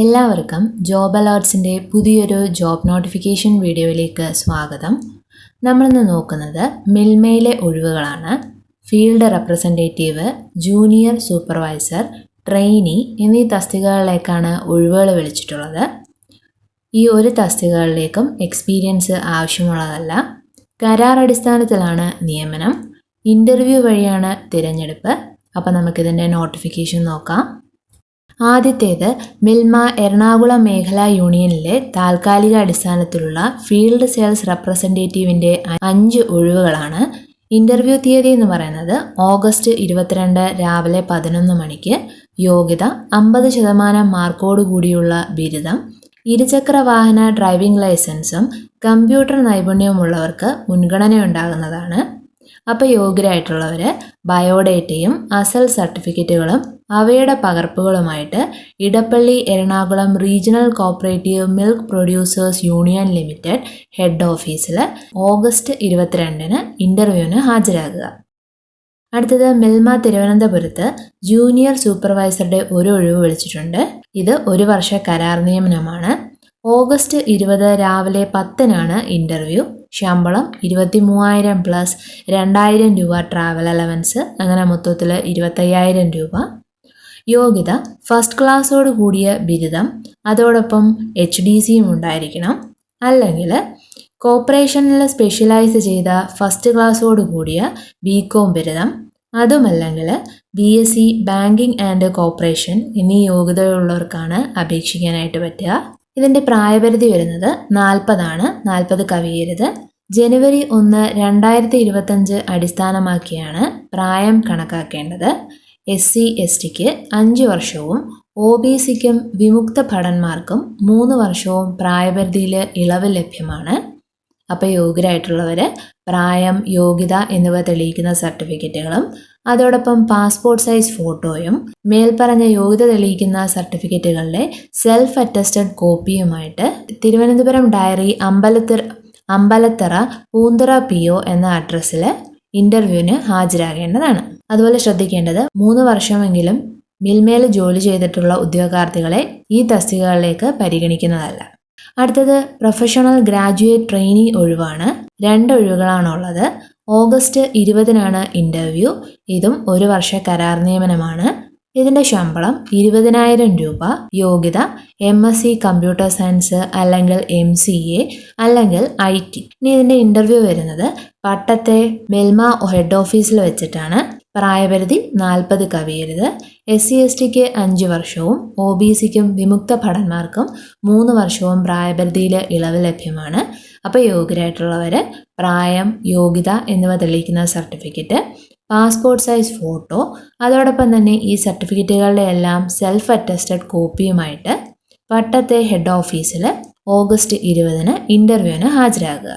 എല്ലാവർക്കും ജോബ് അലേർട്സിന്റെ പുതിയൊരു job notification വീഡിയോയിലേക്ക് സ്വാഗതം. നമ്മളിന്ന് നോക്കുന്നത് മിൽമയിലെ ഒഴിവുകളാണ്. Field representative junior supervisor trainee എന്നീ തസ്തികകളിലേക്കാണ് ഒഴിവുകൾ വിളിച്ചിട്ടുള്ളത്. ഈ ഒരു തസ്തികകളിലേക്കും എക്സ്പീരിയൻസ് ആവശ്യമുള്ളതല്ല. കരാർ അടിസ്ഥാനത്തിലാണ് നിയമനം. ഇന്റർവ്യൂ വഴിയാണ് തിരഞ്ഞെടുപ്പ്. അപ്പോൾ നമുക്കിതിന്റെ നോട്ടിഫിക്കേഷൻ നോക്കാം. ആദ്യത്തേത് മിൽമ എറണാകുളം മേഖലാ യൂണിയനിലെ താൽക്കാലിക അടിസ്ഥാനത്തിലുള്ള ഫീൽഡ് സെയിൽസ് റെപ്രസെന്റേറ്റീവിന്റെ അഞ്ച് ഒഴിവുകളാണ്. ഇന്റർവ്യൂ തീയതി എന്ന് പറയുന്നത് ഓഗസ്റ്റ് ഇരുപത്തിരണ്ട് രാവിലെ പതിനൊന്ന് മണിക്ക്. യോഗ്യത അമ്പത് ശതമാനം മാർക്കോട് കൂടിയുള്ള ബിരുദം. ഇരുചക്ര വാഹന ഡ്രൈവിംഗ് ലൈസൻസും. കമ്പ്യൂട്ടർ നൈപുണ്യവുമുള്ളവർക്ക് മുൻഗണനയുണ്ടാകുന്നതാണ്. അപ്പോൾ യോഗ്യരായിട്ടുള്ളവർ ബയോഡേറ്റയും അസൽ സർട്ടിഫിക്കറ്റുകളും അവയുടെ പകർപ്പുകളുമായിട്ട് Edappally Ernakulam regional cooperative milk producers union limited head ഓഫീസിൽ ഓഗസ്റ്റ് ഇരുപത്തിരണ്ടിന് ഇന്റർവ്യൂവിന് ഹാജരാകുക. അടുത്തത് മിൽമ തിരുവനന്തപുരത്ത് ജൂനിയർ സൂപ്പർവൈസറുടെ ഒരു ഒഴിവ് വിളിച്ചിട്ടുണ്ട്. ഇത് ഒരു വർഷ കരാർ നിയമനമാണ്. ഓഗസ്റ്റ് ഇരുപത് രാവിലെ പത്തിനാണ് ഇന്റർവ്യൂ ശമ്പളം ഇരുപത്തി മൂവായിരം പ്ലസ് രണ്ടായിരം രൂപ ട്രാവൽ അലവൻസ് അങ്ങനെ മൊത്തത്തിൽ ഇരുപത്തയ്യായിരം രൂപ. യോഗ്യത ഫസ്റ്റ് ക്ലാസ്സോട് കൂടിയ ബിരുദം അതോടൊപ്പം എച്ച് ഡി സിയും ഉണ്ടായിരിക്കണം. അല്ലെങ്കിൽ കോപ്പറേഷനിൽ സ്പെഷ്യലൈസ് ചെയ്ത ഫസ്റ്റ് ക്ലാസ്സോട് കൂടിയ ബി കോം ബിരുദം അതുമല്ലെങ്കിൽ B S C banking and cooperation എന്നീ യോഗ്യതയുള്ളവർക്കാണ് അപേക്ഷിക്കാനായിട്ട് പറ്റുക. ഇതിന്റെ പ്രായപരിധി വരുന്നത് നാൽപ്പതാണ് നാൽപ്പത് കവിയരുത്. ജനുവരി ഒന്ന് രണ്ടായിരത്തി ഇരുപത്തഞ്ച് അടിസ്ഥാനമാക്കിയാണ് പ്രായം കണക്കാക്കേണ്ടത്. എസ് സി എസ് ടിക്ക് അഞ്ച് വർഷവും ഒ ബി സിക്കും വിമുക്ത ഭടന്മാർക്കും മൂന്ന് വർഷവും പ്രായപരിധിയിൽ ഇളവ് ലഭ്യമാണ്. അപ്പോൾ യോഗ്യരായിട്ടുള്ളവർ പ്രായം യോഗ്യത എന്നിവ തെളിയിക്കുന്ന സർട്ടിഫിക്കറ്റുകളും അതോടൊപ്പം പാസ്പോർട്ട് സൈസ് ഫോട്ടോയും മേൽപ്പറഞ്ഞ യോഗ്യത തെളിയിക്കുന്ന സർട്ടിഫിക്കറ്റുകളുടെ സെൽഫ് അറ്റസ്റ്റഡ് കോപ്പിയുമായിട്ട് തിരുവനന്തപുരം ഡയറി അമ്പലത്ത അമ്പലത്തറ പൂന്തറ പി ഒ എന്ന അഡ്രസ്സിൽ ഇന്റർവ്യൂവിന് ഹാജരാകേണ്ടതാണ്. അതുപോലെ ശ്രദ്ധിക്കേണ്ടത് മൂന്ന് വർഷമെങ്കിലും മിൽമേൽ ജോലി ചെയ്തിട്ടുള്ള ഉദ്യോഗാർത്ഥികളെ ഈ തസ്തികകളിലേക്ക് പരിഗണിക്കുന്നതല്ല. അടുത്തത് പ്രൊഫഷണൽ ഗ്രാജുവേറ്റ് ട്രെയിനി ഒഴിവാണ്. രണ്ട് ഒഴിവുകളാണുള്ളത്. ഓഗസ്റ്റ് ഇരുപതിനാണ് ഇന്റർവ്യൂ ഇതും ഒരു വർഷ കരാർ നിയമനമാണ്. ഇതിന്റെ ശമ്പളം ഇരുപതിനായിരം രൂപ. യോഗ്യത M S C computer science അല്ലെങ്കിൽ എം സി എ അല്ലെങ്കിൽ ഐ ടി ഇനി ഇതിന്റെ ഇന്റർവ്യൂ വരുന്നത് പട്ടത്തെ മെൽമ ഹെഡ് ഓഫീസിൽ വെച്ചിട്ടാണ്. പ്രായപരിധി നാൽപ്പത് കവിയരുത്. എസ് സി എസ് ടിക്ക് അഞ്ച് വർഷവും ഒ ബി സിക്കും വിമുക്ത ഭടന്മാർക്കും മൂന്ന് വർഷവും പ്രായപരിധിയിൽ ഇളവ് ലഭ്യമാണ്. അപ്പോൾ യോഗ്യരായിട്ടുള്ളവർ പ്രായം യോഗ്യത എന്നിവ തെളിയിക്കുന്ന സർട്ടിഫിക്കറ്റ് പാസ്പോർട്ട് സൈസ് ഫോട്ടോ അതോടൊപ്പം തന്നെ ഈ സർട്ടിഫിക്കറ്റുകളുടെ എല്ലാം സെൽഫ് അറ്റസ്റ്റഡ് കോപ്പിയുമായിട്ട് പട്ടത്തെ ഹെഡ് ഓഫീസിൽ ഓഗസ്റ്റ് ഇരുപതിന് ഇന്റർവ്യൂവിന് ഹാജരാകുക.